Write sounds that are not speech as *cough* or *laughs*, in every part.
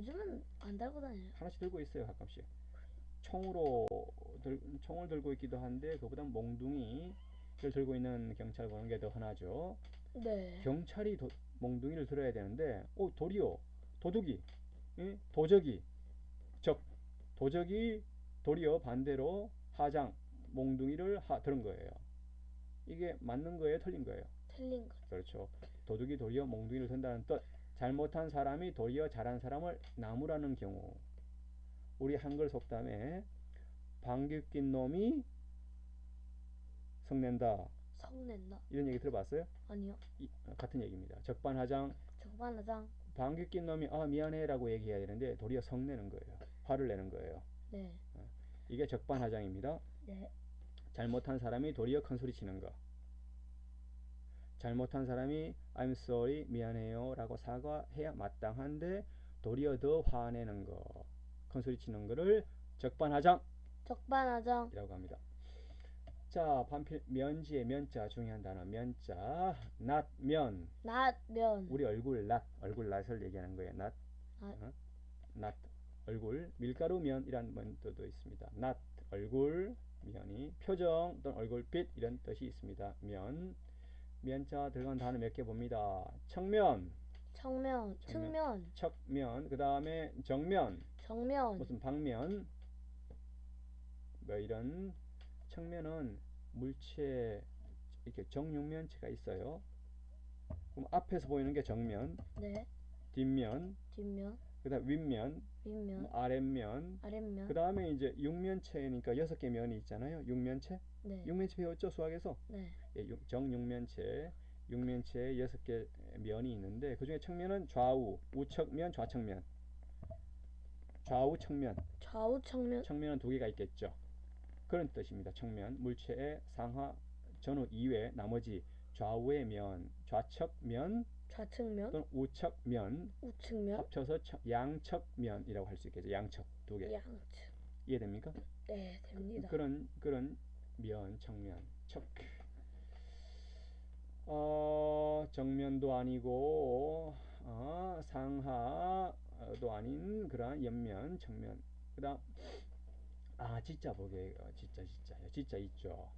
요즘은 안 달고 다녀요. 하나씩 들고 있어요 가끔씩. 총으로 들, 총을 들고 있기도 한데 그보다 몽둥이를 들고 있는 경찰 보는 게 더 흔하죠. 네. 경찰이 도, 몽둥이를 들어야 되는데 어 도리어 도둑이 예? 도적이 적 도적이 도리어 반대로 하장 몽둥이를 하, 들은 거예요. 이게 맞는 거예요, 틀린 거예요? 틀린 거죠. 그렇죠. 도둑이 도리어 몽둥이를 든다는 뜻. 잘못한 사람이 도리어 잘한 사람을 나무라는 경우. 우리 한글 속담에 방귀 낀 놈이 성낸다. 성낸다. 이런 얘기 들어봤어요? 아니요. 이, 같은 얘기입니다. 적반하장 적반하장. 방귀 낀 놈이 아 미안해 라고 얘기해야 되는데 도리어 성내는 거예요. 화를 내는 거예요. 네. 이게 적반하장입니다. 네. 잘못한 사람이 도리어 큰 소리 치는 거. 잘못한 사람이 I'm sorry 미안해요 라고 사과해야 마땅한데 도리어 더 화내는 거. 큰 소리 치는 거를 적반하장이라고 적반하장. 합니다. 자, 반필 면지의 면자 중요한 단어 면자 not 면 낫면. 우리 얼굴 not 얼굴 낫을 얘기하는 거예요. not 아. 어? not 얼굴 밀가루 면이라는 뜻도 있습니다. not 얼굴 면이 표정 또는 얼굴빛 이런 뜻이 있습니다. 면 면자 들어간 단어 몇 개 봅니다. 청면, 청면. 측면. 척면, 그 다음에 정면, 정면. 무슨 방면, 뭐 이런 청면은 물체 이렇게 정육면체가 있어요. 그럼 앞에서 보이는 게 정면, 네. 뒷면, 뒷면. 그다음 윗면, 윗면. 뭐 아랫면, 아랫면. 그 다음에 이제 육면체니까 여섯 개 면이 있잖아요. 육면체, 네. 육면체 배웠죠 수학에서? 네. 예, 육- 정육면체, 육면체에 여섯 개 면이 있는데 그 중에 측면은 좌우, 우측면, 좌측면. 좌우 측면, 좌우 측면. 측면은 두 개가 있겠죠. 그런 뜻입니다. 측면, 물체의 상하, 전후 이외 나머지 좌우의 면, 좌측 면 좌측면. 또는 우측면 우측면. 합쳐서 척- 양측면이라고 할 수 있겠죠. 양측 두 개. 양측. 이해됩니까? 네. 됩니다. 그런 그런 면, 측면, 척. 어, 정면도 아니고 어, 상하도 아닌 그러한 옆면, 측면. 그다음 아 진짜 보게 어, 진짜 진짜요. 진짜 있죠.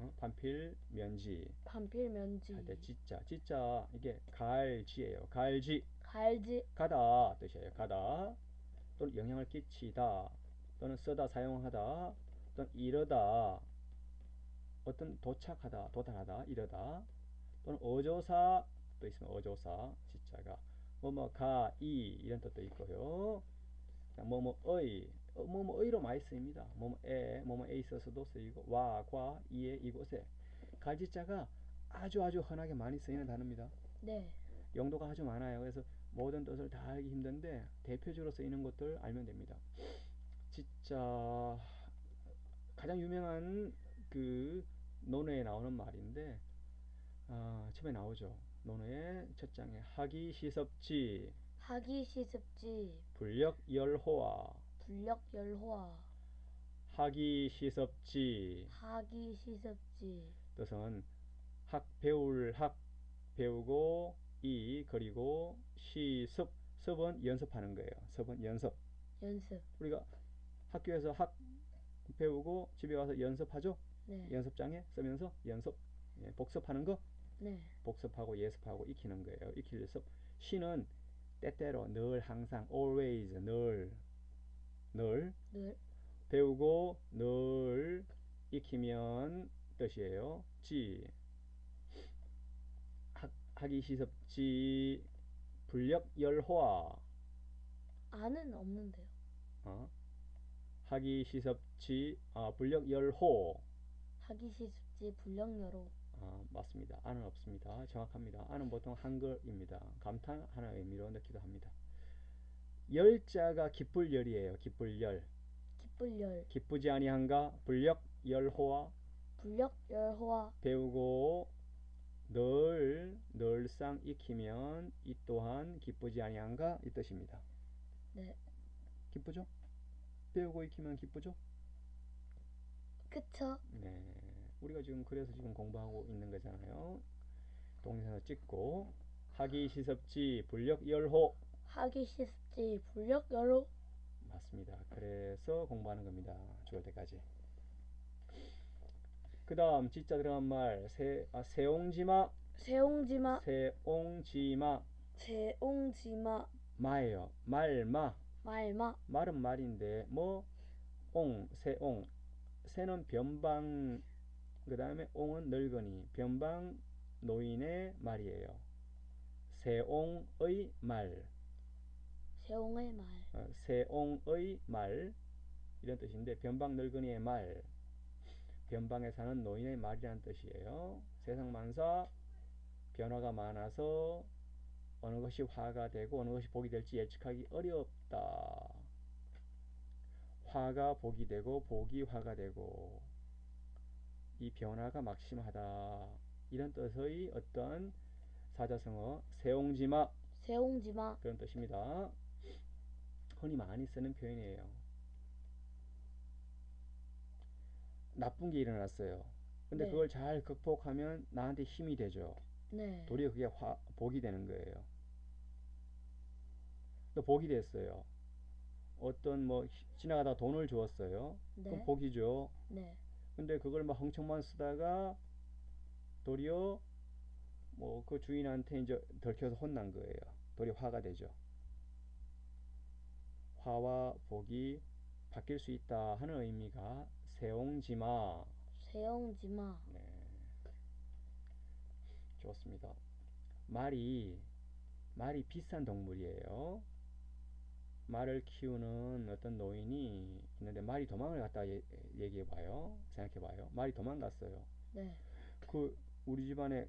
어? 반필 면지 반필 면지. 할때 진짜 진짜 이게 갈지예요. 갈지 갈지. 가다 뜻이에요. 가다 또는 영향을 끼치다 또는 쓰다 사용하다 또는 이르다 어떤 도착하다 도달하다 이르다 또는 어조사 또 있으면 어조사 진짜가 뭐뭐 가이 이런 뜻도 있고요. 뭐뭐의 어, 뭐뭐 의로 많이 쓰입니다. 뭐뭐 에 뭐뭐 에 있어서도 쓰이고 와, 과, 이에 이곳에 갈지자가 아주 아주 흔하게 많이 쓰이는 단어입니다. 네. 용도가 아주 많아요. 그래서 모든 뜻을 다 알기 힘든데 대표적으로 쓰이는 것들 알면 됩니다. 진짜 가장 유명한 그 논어에 나오는 말인데 아, 처음에 나오죠. 논어의 첫 장에 하기 시섭지 하기 시습지. 불력 열호와 불력 열화. 하기 시섭지 하기 시습지. 뜻은 학 배울 학 배우고 이 그리고 시습 습은 연습하는 거예요. 습은 연습. 연습. 우리가 학교에서 학 배우고 집에 와서 연습하죠. 네. 연습장에 쓰면서 연습 예, 복습하는 거 네. 복습하고 예습하고 익히는 거예요. 익힐 습. 시는 때때로 늘 항상 always 늘 늘 늘. 배우고 늘 익히면 뜻이에요. 지 학, 하기 시습지 불력 열화 아는 없는데요. 어? 하기 시습지 아, 불력 열호 하기 시습지 불력 열호. 아, 맞습니다. 아는 없습니다. 정확합니다. 아는 보통 한글입니다. 감탄 하나의 의미로 넣기도 합니다. 열자가 기쁠 열이에요. 기쁠 열. 기쁠 열. 기쁘지 아니한가? 불력 열호와 불력 열호와 배우고 늘 늘상 익히면 이 또한 기쁘지 아니한가 이 뜻입니다. 네. 기쁘죠? 배우고 익히면 기쁘죠? 그쵸? 네. 우리가 지금 그래서 지금 공부하고 있는 거잖아요. 동영상을 찍고 하기 시섭지 불력 열호 하기 쉽지 불력 여로 맞습니다. 그래서 공부하는 겁니다. 죽을 때까지. 그 다음 지자 들어간 말 세, 아, 세옹지마 세옹지마 세옹지마 세옹지마 마예요. 말마 말마 말은 말인데 뭐 옹, 세옹 새는 변방 그 다음에 옹은 늙은이 변방 노인의 말이에요. 세옹의 말 세옹의 말 어, 세옹의 말 이런 뜻인데 변방 늙은이의 말 변방에 사는 노인의 말이라는 뜻이에요. 세상 만사 변화가 많아서 어느 것이 화가 되고 어느 것이 복이 될지 예측하기 어렵다. 화가 복이 되고 복이 화가 되고 이 변화가 막심하다. 이런 뜻의 어떤 사자성어 세옹지마 세옹지마 그런 뜻입니다. 흔히 많이 쓰는 표현이에요. 나쁜 게 일어났어요. 근데 네. 그걸 잘 극복하면 나한테 힘이 되죠. 네 도리어 그게 화, 복이 되는 거예요. 또 복이 됐어요. 어떤 뭐 히- 지나가다 돈을 주었어요. 그럼 네 복이죠. 네 근데 그걸 막 흥청만 쓰다가 도리어 뭐 그 주인한테 이제 들켜서 혼난 거예요. 도리어 화가 되죠. 화와 복이 바뀔 수 있다 하는 의미가 세옹지마. 세옹지마 네. 좋습니다. 말이 말이 비싼 동물이에요. 말을 키우는 어떤 노인이 있는데 말이 도망을 갔다 얘- 얘기해 봐요. 생각해 봐요. 말이 도망갔어요. 네 그 우리 집안에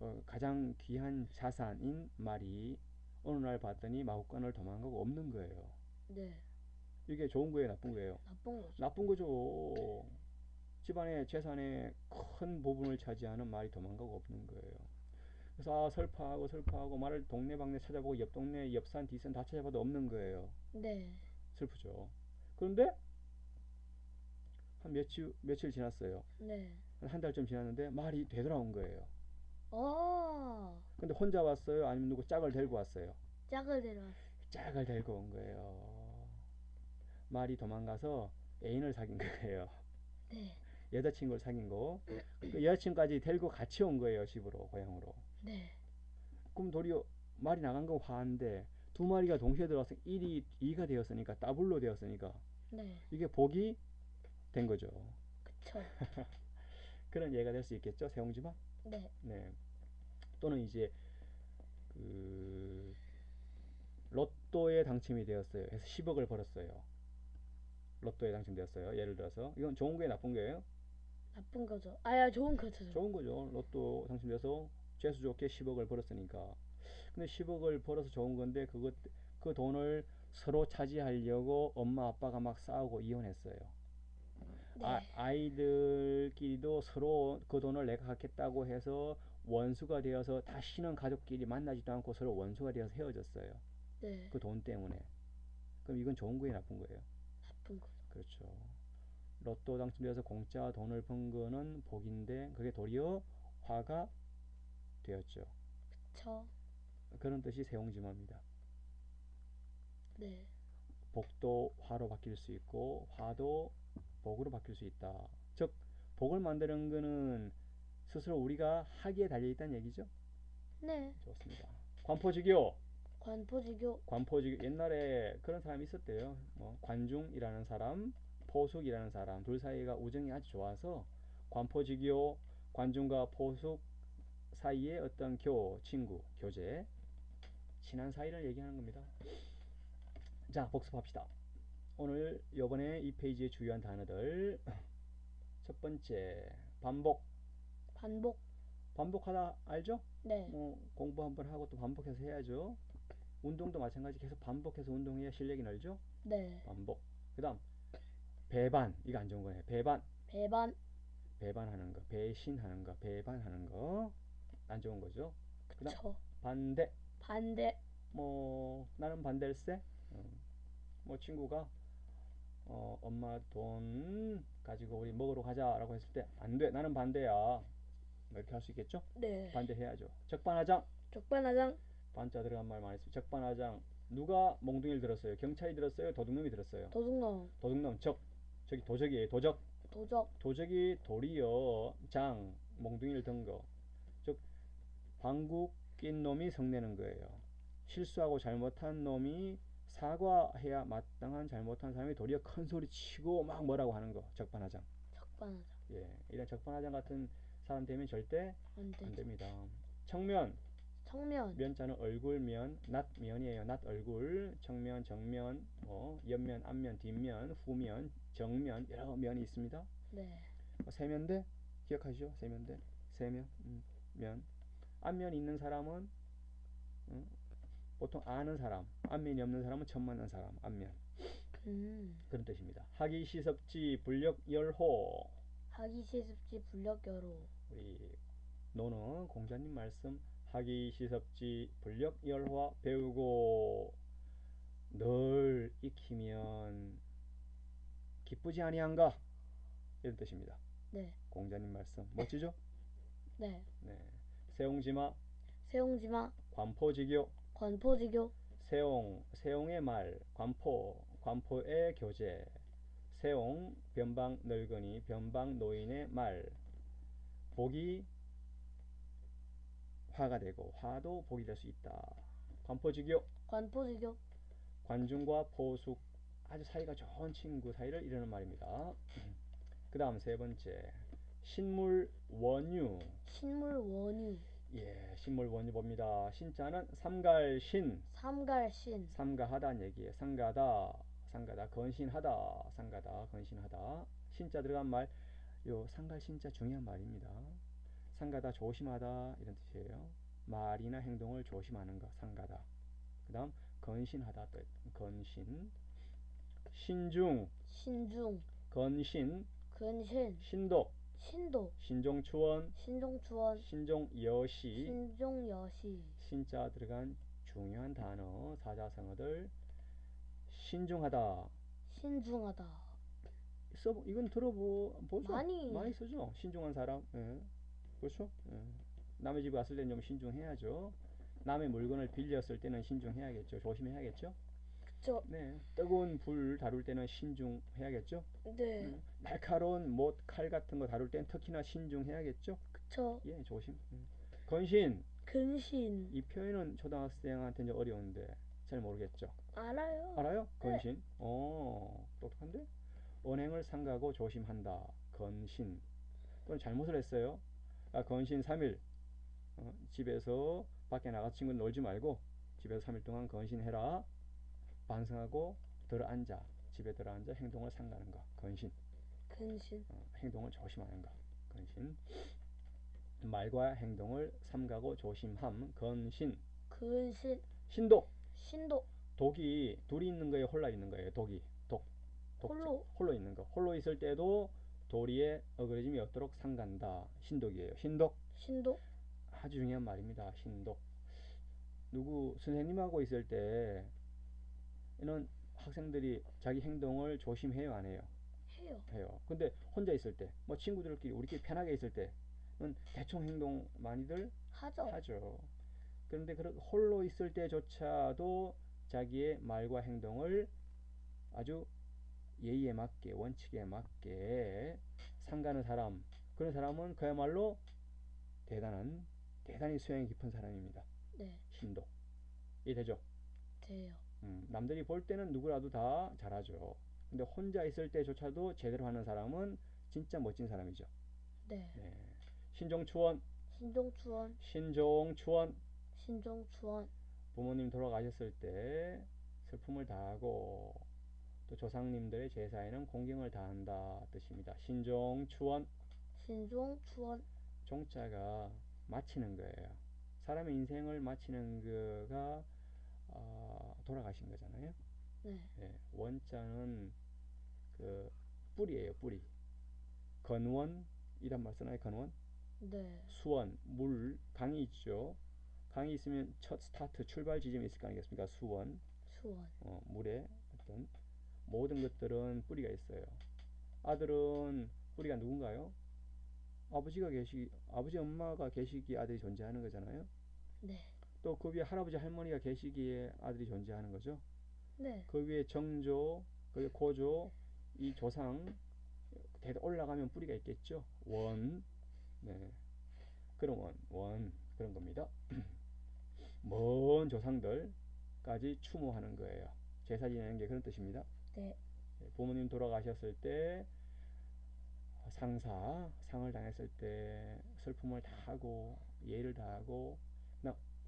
어, 가장 귀한 자산인 말이 어느 날 봤더니 마구간을 도망가고 없는 거예요. 네 이게 좋은 거예요, 나쁜 거예요? 나쁜 거죠 나쁜 거죠. 집안의 재산의 큰 부분을 차지하는 말이 도망가고 없는 거예요. 그래서 아, 슬퍼하고 슬퍼하고 말을 동네방네 찾아보고 옆 동네, 옆산, 뒷산 다 찾아봐도 없는 거예요. 네 슬프죠. 그런데 한 며칠 며칠 지났어요. 네. 한한 달쯤 지났는데 말이 되돌아온 거예요. 어, 근데 혼자 왔어요? 아니면 누구 짝을 데리고 왔어요? 짝을 데려왔어. 짝을 데리고 온 거예요. 말이 도망가서 애인을 사귄 거예요. 네, 여자친구를 사귄 거. 그 여자친구까지 데리고 같이 온 거예요, 집으로, 고향으로. 네, 그럼 도리어 말이 나간 건 화인데 두 마리가 동시에 들어와서 1이 2가 되었으니까 더블로 되었으니까 네, 이게 복이 된 거죠. 그쵸. *laughs* 그런 예가 될 수 있겠죠, 세옹지마? 네, 네. 또는 이제 그 로또에 당첨이 되었어요. 그래서 10억을 벌었어요. 로또에 당첨되었어요. 예를 들어서 이건 좋은 거예요, 나쁜 거예요? 나쁜 거죠. 아야, 좋은 거죠. 좋은 거죠. 로또 당첨돼서 재수 좋게 10억을 벌었으니까. 근데 10억을 벌어서 좋은 건데 그것 그 돈을 서로 차지하려고 엄마 아빠가 막 싸우고 이혼했어요. 네, 아, 아이들끼리도 서로 그 돈을 내가 갖겠다고 해서 원수가 되어서 다시는 가족끼리 만나지도 않고 서로 원수가 되어서 헤어졌어요. 네, 그 돈 때문에. 그럼 이건 좋은 거예요, 나쁜 거예요? 나쁜 거. 그렇죠. 로또 당첨돼서 공짜 돈을 번 거는 복인데 그게 도리어 화가 되었죠. 그쵸. 그런 뜻이 세옹지마입니다. 네, 복도 화로 바뀔 수 있고 화도 복으로 바뀔 수 있다. 즉 복을 만드는 거는 스스로 우리가 하기에 달려 있다는 얘기죠. 네. 좋습니다. 관포지교, 관포지교. 관포지교 옛날에 그런 사람이 있었대요. 뭐 관중이라는 사람, 포숙이라는 사람 둘 사이가 우정이 아주 좋아서 관포지교, 관중과 포숙 사이에 어떤 교, 친구, 교제, 친한 사이를 얘기하는 겁니다. 자, 복습합시다. 오늘 요번에 이 페이지의 주요한 단어들 첫 번째 반복 반복. 반복하다 알죠? 네, 뭐 공부 한번 하고 또 반복해서 해야죠. 운동도 마찬가지 계속 반복해서 운동해야 실력이 늘죠. 네. 반복. 그다음 배반 이거 안 좋은 거예요. 배반 배반. 배반하는 거, 배신하는 거, 배반하는 거 안 좋은 거죠. 그다음 그쵸. 반대 반대. 뭐 나는 반댈세. 어, 뭐 친구가 어, 엄마 돈 가지고 우리 먹으러 가자라고 했을 때 안 돼. 나는 반대야. 뭐 이렇게 할 수 있겠죠? 네. 반대해야죠. 적반하장. 적반하장. 반자 들어간 말 많이 씁니다. 적반하장 누가 몽둥이를 들었어요? 경찰이 들었어요? 도둑놈이 들었어요? 도둑놈, 도둑놈 적 저기 도적이에요. 도적 도적, 도적이 도리어 장 몽둥이를 든 거. 즉 방구 낀 놈이 성내는 거예요. 실수하고 잘못한 놈이 사과해야 마땅한 잘못한 사람이 도리어 큰 소리 치고 막 뭐라고 하는 거. 적반하장. 적반하장. 예. 이런 적반하장 같은 사람 되면 절대 안 안. 됩니다. 청면 청면, 면자는 얼굴면, 낫 면이에요. 낫 얼굴, 청면, 정면, 뭐 옆면, 앞면, 뒷면, 후면, 정면 여러 면이 있습니다. 네. 뭐 세면대 기억하시죠? 세면대, 세면, 음, 면. 앞면 있는 사람은 음, 보통 아는 사람, 앞면이 없는 사람은 처음 만난 사람, 앞면 음. 그런 뜻입니다. 하기 시섭지 불력 열호 하기 시습지 불력여로. 우리 노는 공자님 말씀 하기 시섭지 불력 열화 배우고 늘 익히면 기쁘지 아니한가 이런 뜻입니다. 네. 공자님 말씀 멋지죠? *laughs* 네. 네. 세옹지마 세옹지마, 관포지교 관포지교, 세옹 세옹의 말 관포 관포의 교재 세옹 변방 늙은이 변방 노인의 말 복이 화가 되고 화도 복이 될 수 있다. 관포지교 관포지교, 관중과 포숙 아주 사이가 좋은 친구 사이를 이르는 말입니다. *clears throat* 그 다음 세 번째 신물 원유 신물 원유, 예 신물 원유 봅니다. 신자는 삼갈신 삼갈신, 삼가하다는 얘기예요. 상가다, 상가다, 건신하다, 상가다, 건신하다. 신자 들어간 말, 요 상가 신자 중요한 말입니다. 상가다, 조심하다 이런 뜻이에요. 말이나 행동을 조심하는 거, 상가다. 그 다음 건신하다, 또 건신. 신중, 신중, 건신, 근신, 신독, 신도, 신종추원, 신종추원, 신종여시. 신종여시, 신자 들어간 중요한 단어 사자성어들 신중하다 신중하다. 써 이건 들어보 보죠 많이. 많이 쓰죠 신중한 사람 예. 그렇죠 예. 남의 집에 왔을 때는 좀 신중해야죠 남의 물건을 빌렸을 때는 신중해야겠죠 조심해야겠죠 그쵸? 네 뜨거운 불 다룰 때는 신중해야겠죠 네. 음, 날카로운 못 칼 같은 거 다룰 때는 특히나 신중해야겠죠 그쵸? 예 조심 음. 건신 근신. 이 표현은 초등학생한테 좀 어려운데 잘 모르겠죠. 알아요. 알아요? 네. 건신. 어, 똑똑한데? 언행을 삼가고 조심한다. 건신. 또는 잘못을 했어요. 아, 건신 3일. 어, 집에서 밖에 나가 친구 놀지 말고 집에서 3일 동안 건신해라. 반성하고 들어앉아. 집에 들어앉아 행동을 삼가는 거. 건신. 근신. 어, 행동을 조심하는 거. 건신. 말과 행동을 삼가고 조심함. 건신. 근신. 신독. 신도. 독이 둘이 있는 거에 홀라 있는 거예요. 독이 독, 독 홀로. 홀로 있는 거. 홀로 있을 때도 도리의 어그러짐이 없도록 상간다. 신독이에요. 신독 신도. 아주 중요한 말입니다. 신독 누구 선생님하고 있을 때 이는 학생들이 자기 행동을 조심해요, 안 해요? 해요. 해요. 근데 혼자 있을 때, 뭐 친구들끼리 우리끼리 편하게 있을 때는 대충 행동 많이들 하죠. 하죠. 그런데 그 홀로 있을 때조차도 자기의 말과 행동을 아주 예의에 맞게 원칙에 맞게 상가는 사람 그런 사람은 그야말로 대단한 대단히 소양이 깊은 사람입니다. 네. 신도 이해되죠? 돼요. 음, 남들이 볼 때는 누구라도 다 잘하죠. 근데 혼자 있을 때조차도 제대로 하는 사람은 진짜 멋진 사람이죠. 네. 네. 신종추원, 신종추원. 신종추원 신종추원. 부모님 돌아가셨을 때 슬픔을 다하고 또 조상님들의 제사에는 공경을 다한다 뜻입니다. 신종 추원 신종 추원. 종자가 마치는 거예요. 사람의 인생을 마치는 거가 아, 돌아가신 거잖아요. 네. 예, 원자는 그 뿌리예요, 뿌리. 건원 이란 말 쓰나요? 건원? 네. 수원, 물, 강이 있죠. 강이 있으면 첫 스타트 출발 지점이 있을 거 아니겠습니까? 수원. 수원. 어, 물에 어떤 모든 것들은 뿌리가 있어요. 아들은 뿌리가 누군가요? 아버지가 계시, 아버지 엄마가 계시기에 아들이 존재하는 거잖아요. 네. 또 그 위에 할아버지 할머니가 계시기에 아들이 존재하는 거죠. 네. 그 위에 정조, 그 위에 고조, 이 조상 대대 올라가면 뿌리가 있겠죠. 원, 네, 그런 원, 원 그런 겁니다. *clears throat* 먼 조상들까지 추모하는 거예요. 제사 지내는 게 그런 뜻입니다. 네. 예, 부모님 돌아가셨을 때 상사 상을 당했을 때 슬픔을 다하고 예를 다하고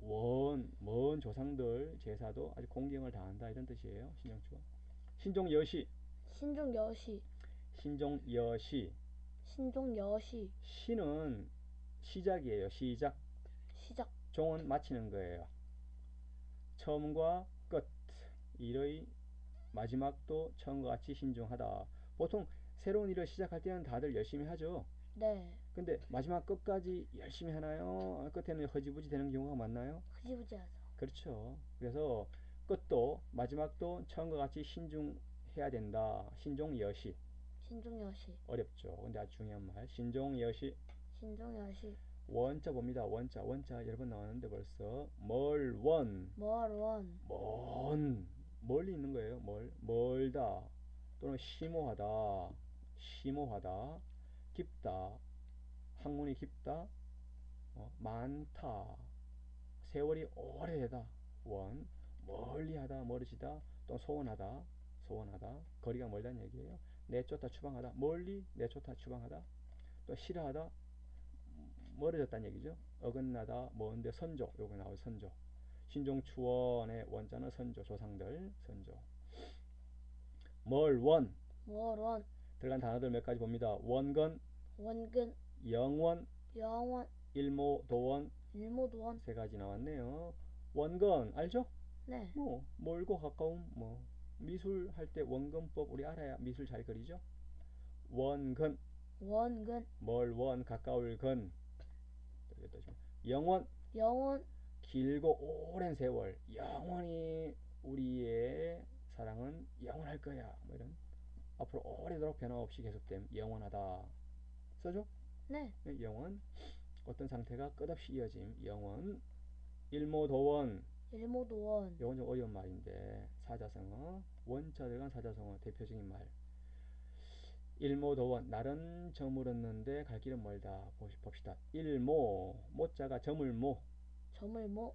원먼 조상들 제사도 아주 공경을 다한다 이런 뜻이에요 신정추가 신종 여시 신종 여시. 신종 여시 신종 여시. 시는 시작이에요 시작 시작. 종은 마치는 거예요 처음과 끝 일의 마지막도 처음과 같이 신중하다 보통 새로운 일을 시작할 때는 다들 열심히 하죠 네. 근데 마지막 끝까지 열심히 하나요? 끝에는 허지부지 되는 경우가 많나요? 흐지부지하죠. 그렇죠. 그래서 끝도 마지막도 처음과 같이 신중해야 된다. 신종여시 신종여시. 어렵죠. 근데 아주 중요한 말. 신종여시 신종여시. 원자 봅니다. 원자 원자 여러 번 나왔는데 벌써 멀원 멀원. 먼 멀리 있는 거예요. 멀 멀다 또는 심오하다 심오하다 깊다 학문이 깊다 어, 많다. 세월이 오래되다. 원 멀리하다 멀어지다 또 소원하다 소원하다. 거리가 멀다는 얘기예요. 내쫓다 추방하다. 멀리 내쫓다 추방하다 또 싫어하다 멀어졌다는 얘기죠. 어긋나다 먼데 선조. 요거 나올 선조 신종추원의 원자는 선조 조상들 선조 멀원 멀원. 들어간 단어들 몇 가지 봅니다 원건 원근. 영원 영원. 일모 도원 일모 도원. 세 가지 나왔네요 원건 알죠? 네. 뭐 멀고 가까움 뭐 미술 할 때 원근법 우리 알아야 미술 잘 그리죠 원근 원근. 멀 원 가까울 근 영원 영원. 길고 오랜 세월 영원히 우리의 사랑은 영원할 거야. 뭐 이런 앞으로 오래도록 변함없이 계속됨. 영원하다. 써줘? 네. 네, 영원. 어떤 상태가 끝없이 이어짐. 영원. 일모도원. 일모도원. 이건 좀 어려운 말인데. 사자성어. 원자 들어간 사자성어 대표적인 말. 일모도원. 날은 저물었는데 갈 길은 멀다. 봅시다. 일모. 모자가 저물모 저물모.